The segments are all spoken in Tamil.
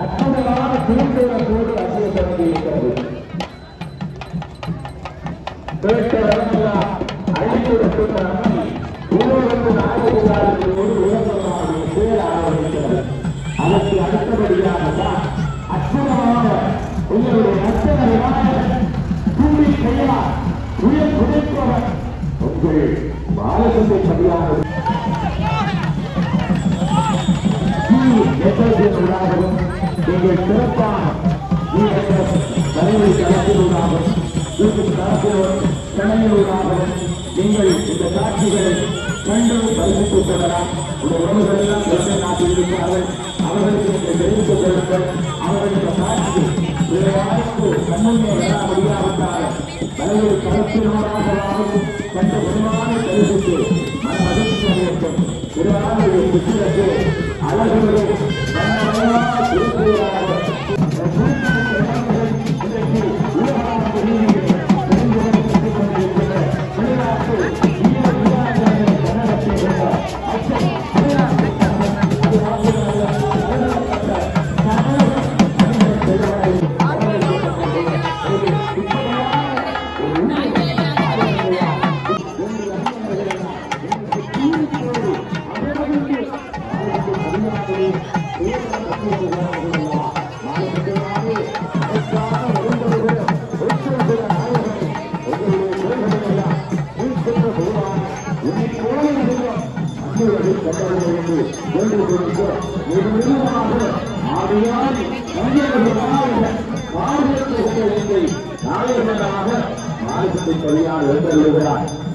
அற்புதமான திருத்தோடு அசைய இருக்கிறது கேட்டவரெல்லாம் அழித்துவிட்ட அம்மை நாயகர்களோடு உலகமாக பேர் ஆரம்பிக்கிறது அதற்கு அடுத்தபடியாக தான் அற்புதமாக உங்களுடைய அத்தனையான துணி கையால் உயர் குறைப்பவர் உங்கள் பாலகத்தை சரியானது எத்தனையாகவும் நீங்கள் சிறப்பான தலைமை களத்திலூடாகவும் வீட்டு களத்திலோடு கணையிலூடாகவும் நீங்கள் இந்த காட்சிகளை கண்டு பரிசுத்துக் கொள்ளலாம் இந்த உறவுகள் எல்லாம் எந்த நாட்டில் இருக்கிறார்கள் அவர்களுக்கு தெரிவித்துக் கொள்ளுங்கள் காட்சி முடியாவிட்டால் தலையில்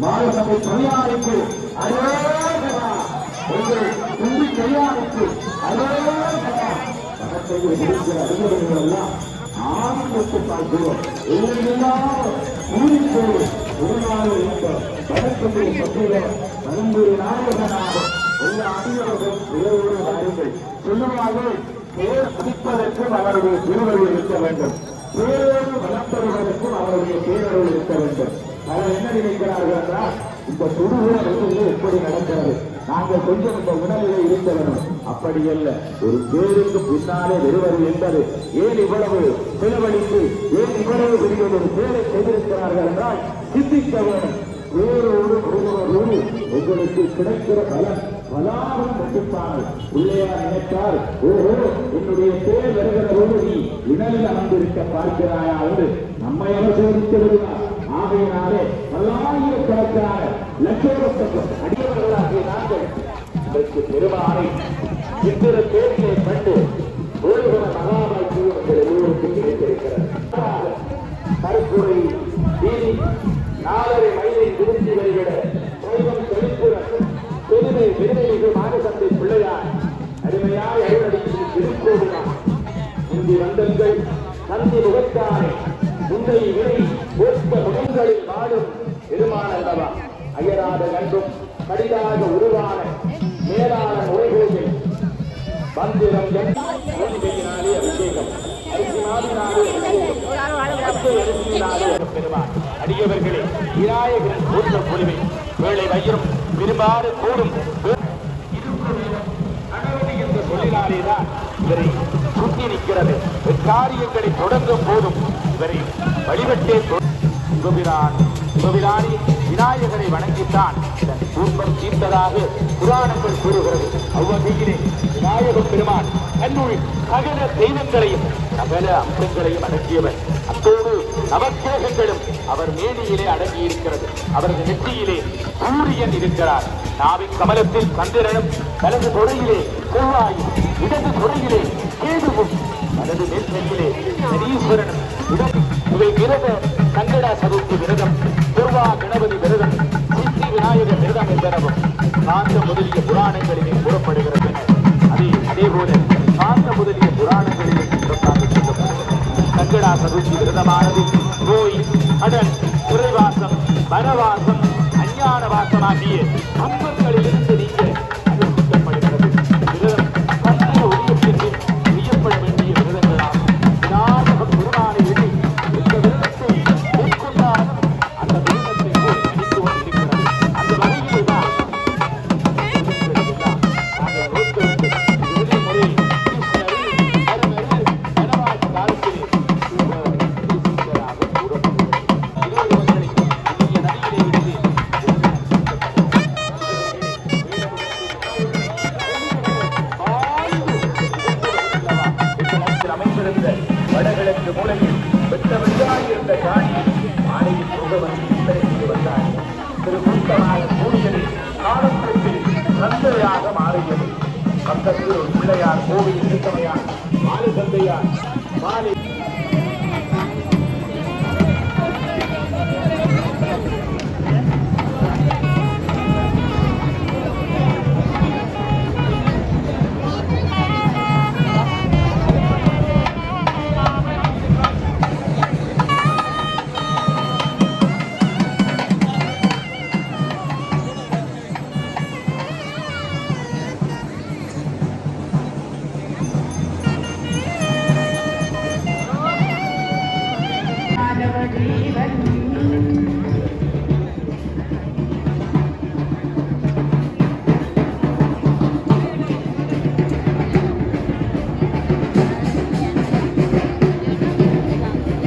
மாநிலத்தை பணியாருக்கு அரோகரா உங்கள் தும்பி கையாருக்கு அரோகரா பக்கத்தில் இருக்கிற பார்க்கிறோம் எல்லாம் ஒரு நாள் இருக்க பற்றிய பரம்பூர் நாயகனாக இந்த அதிகாரிகள் இளையோடு வாருங்கள் சொல்லுவார்கள் பேர் பிடிப்பதற்கும் அவருடைய திருவருள் இருக்க வேண்டும். பேரோடு வளர்த்தவர்களுக்கும் அவருடைய பேரருள் இருக்க வேண்டும். அவர் என்ன நினைக்கிறார்கள் என்றால் இந்த சுடுகுல வந்து எப்படி நடக்கிறது? நாங்கள் கொஞ்சம் இந்த உணவிலே இருக்க வேண்டும். அப்படி அல்ல. ஒரு பேருக்கு பின்னாலே வருவது என்பது ஏன் இவ்வளவு செலவழித்து ஏன் இவ்வளவு பெரிய ஒரு பேரை செய்திருக்கிறார்கள் என்றால் சிந்திக்க வேண்டும். வேறோடு ஒருவரோடு உங்களுக்கு கிடைக்கிற பலன் பலாரும் கட்டுப்பாடு பிள்ளையார் நினைத்தால் ஓஹோ என்னுடைய பேர் வருகிற போது நீ இணையில் அமர்ந்திருக்க பார்க்கிறாயா? என்று நம்மை அவர் சோதித்து விடுவார். ஆகையினாலே பல்லாயிரக்கணக்கான லட்சோபத்தம் அடியவர்களாகிய நாங்கள் பெருமானை சித்திர பெருமை பெருமைமிகு பிள்ளையார். அருமையாய் அருளடிக்கு திருக்கோவிலாம் இந்தி வந்தங்கள் தந்தி முகத்தானே முந்தை வினை ஒத்த முகங்களில் வாடும் பெருமானல்லவா அயராத கண்டும் கடிதாக உருவான மேலான உரைகோவில் மந்திரம் எண்ணினாலே அபிஷேகம். அரிசி மாதினாலே பெருமான் அடியவர்களே விநாயகரின் கூட்ட பொலிவை வேலை வையும் விரும்பாறு கூடும் சொல்லினாலேதான் இவரை சுற்றி நிற்கிறது. காரியங்களை தொடங்கும் போதும் இவரை வழிபட்டே சிவபிரான் சிவபிரானி விநாயகரை வணங்கித்தான். இதன் துன்பம் தீர்த்ததாக புராணங்கள் கூறுகிறது. அவ்வகையிலே விநாயக பெருமான் தன்னுள் சகல தெய்வங்களையும் சகல அம்சங்களையும் அடக்கியவர். அத்தோடு நவக்கிரகங்களும் அவர் மேனியிலே அடங்கி இருக்கிறது அவரது நெற்றியிலே சூரியன் இருக்கிறார். நாவின் கமலத்தில் சந்திரனும் தனது தொடையிலே செவ்வாயும் இடது தொடையிலே கேதுவும் தனது நெற்றியிலே சனீஸ்வரனும் இவை விரத சங்கடா சதுர்த்தி விரதம் துர்வா கணபதி விரதம் சித்தி விநாயகர் விரதம் என்பனவும் காந்த முதலிய புராணங்களிலே கூறப்படுகிறது. அதே அதேபோல காந்த முதலிய புராணங்களிலே சொல்லப்படுகிறது. சங்கடா சதுர்த்தி விரதமானது நோய் கடன் குறைவாசம் வனவாசம் அஞ்ஞான ஆகிய ஐம்பத்தி இருந்த வடகிழக்கு மூலையில் வெட்ட வெட்டாயிருந்த காணி மாலையில் முகவன் இத்தனைக்கு வந்தான் திரு குருத்தனாக கூடியது காலத்திற்கு தந்தையாக மாறியது. பக்கத்தில் ஒரு பிள்ளையார் கோவில் இருந்தவையார் மாலை தந்தையார் மாலை